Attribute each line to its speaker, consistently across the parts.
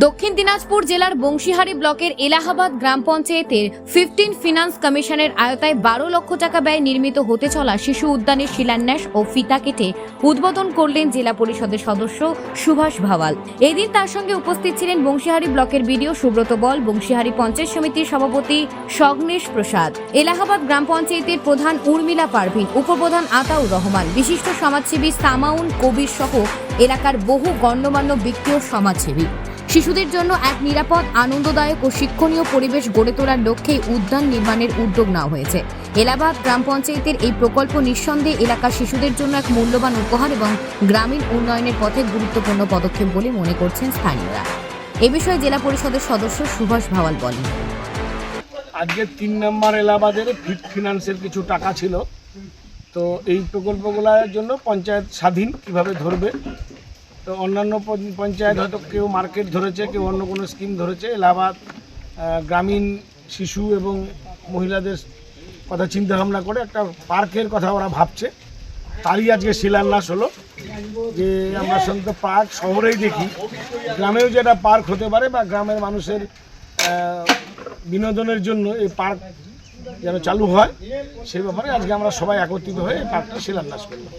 Speaker 1: দক্ষিণ দিনাজপুর জেলার বংশীহারি ব্লকের এলাহাবাদ গ্রাম পঞ্চায়েতের ফিফটিন ফিনান্স কমিশনের আয়তায় বারো লক্ষ টাকা ব্যয় নির্মিত হতে চলা শিশু উদ্যানের শিলান্যাস ও ফিতা কেটে উদ্বোধন করলেন জেলা পরিষদের সদস্য সুভাষ ভাওয়াল। এদিন তার সঙ্গে উপস্থিত ছিলেন বংশীহারি ব্লকের বিডিও সুব্রত বল, বংশীহারি পঞ্চায়েত সমিতির সভাপতি সগ্নেশ প্রসাদ, এলাহাবাদ গ্রাম পঞ্চায়েতের প্রধান উর্মিলা পারভিন, উপপ্রধান আতাউর রহমান, বিশিষ্ট সমাজসেবী সামাউন কবির সহ এলাকার বহু গণ্যমান্য ব্যক্তি ও সমাজসেবী। শিশুদের জন্য এক নিরাপদ, আনন্দদায়ক ও শিক্ষণীয় পরিবেশ গড়ে তোলার লক্ষ্যে উদ্যান নির্মাণের উদ্যোগ নেওয়া হয়েছে। এলাহাবাদ গ্রাম পঞ্চায়েতের এই প্রকল্প নিঃসন্দেহে এলাকার শিশুদের জন্য এক মূল্যবান উপহার এবং গ্রামীণ উন্নয়নের পথে গুরুত্বপূর্ণ পদক্ষেপ বলে মনে করছেন স্থানীয়রা। এ বিষয়ে জেলা পরিষদের সদস্য সুভাষ ভাওয়াল বলেন।
Speaker 2: আজকে তিন নম্বর এলাহাবাদের ফিট ফিনান্সের কিছু টাকা ছিল। তো এই প্রকল্পগুলোর জন্য পঞ্চায়েত স্বাধীন কীভাবে ধরবে? অন্যান্য পঞ্চ- পঞ্চায়েত হয়তো কেউ মার্কেট ধরেছে, কেউ অন্য কোনো স্কিম ধরেছে। এলাহাবাদ গ্রামীণ শিশু এবং মহিলাদের কথা চিন্তা ভাবনা করে একটা পার্কের কথা ওরা ভাবছে। তারই আজকে শিলান্যাস হলো যে আমরা সাধারণত পার্ক শহরেই দেখি। গ্রামেও যেটা পার্ক হতে পারে বা গ্রামের মানুষের বিনোদনের জন্য এই পার্ক যেন চালু হয় সেই ব্যাপারে আজকে আমরা সবাই একত্রিত হয়ে এই পার্কটা শিলান্যাস করলাম।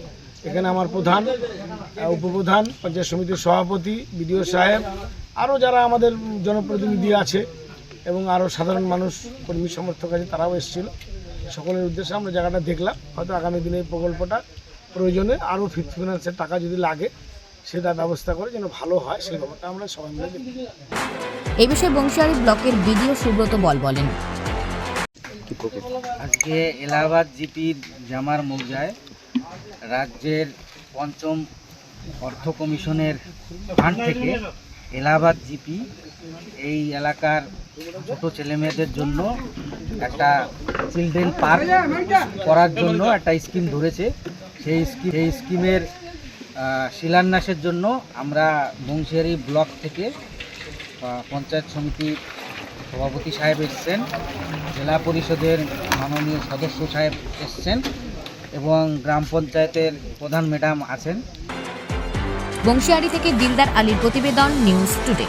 Speaker 2: এখানে আমার প্রধান উপপ্রধান পঞ্চায়েত সমিতির সভাপতি বিডিও সাহেব আরও যারা আমাদের জনপ্রতিনিধি আছে এবং আরও সাধারণ মানুষ কর্মী সমর্থক আছে তারাও এসেছিল। সকলের উদ্দেশ্যে আমরা জায়গাটা দেখলাম। হয়তো আগামী দিনে এই প্রকল্পটা প্রয়োজনে আরও ফিফথ ফিনান্সের টাকা যদি লাগে সেটা ব্যবস্থা করে যেন ভালো হয় সেই ব্যাপারটা আমরা সবাই মিলে দেখি।
Speaker 1: এ বিষয়ে বংশীহারি ব্লকের বিডিও সুব্রত বল বলেন।
Speaker 3: আজকে এলাহাবাদ জিপির জামার মৌজায় রাজ্যের পঞ্চম অর্থ কমিশনের ফান্ড থেকে এলাহাবাদ জিপি, এই এলাকার ছোট ছেলেমেয়েদের জন্য একটা চিলড্রেন পার্ক করার জন্য একটা স্কিম ধরেছে। সেই স্কিম সেই স্কিমের শিলান্যাসের জন্য আমরা বংশিয়ারি ব্লক থেকে পঞ্চায়েত সমিতির সভাপতি সাহেব এসছেন, জেলা পরিষদের মাননীয় সদস্য সাহেব এসছেন। এবং গ্রাম পঞ্চায়েতের প্রধান ম্যাডাম আছেন।
Speaker 1: বংশিয়ারি থেকে দিলদার আলীর প্রতিবেদন নিউজ টুডে।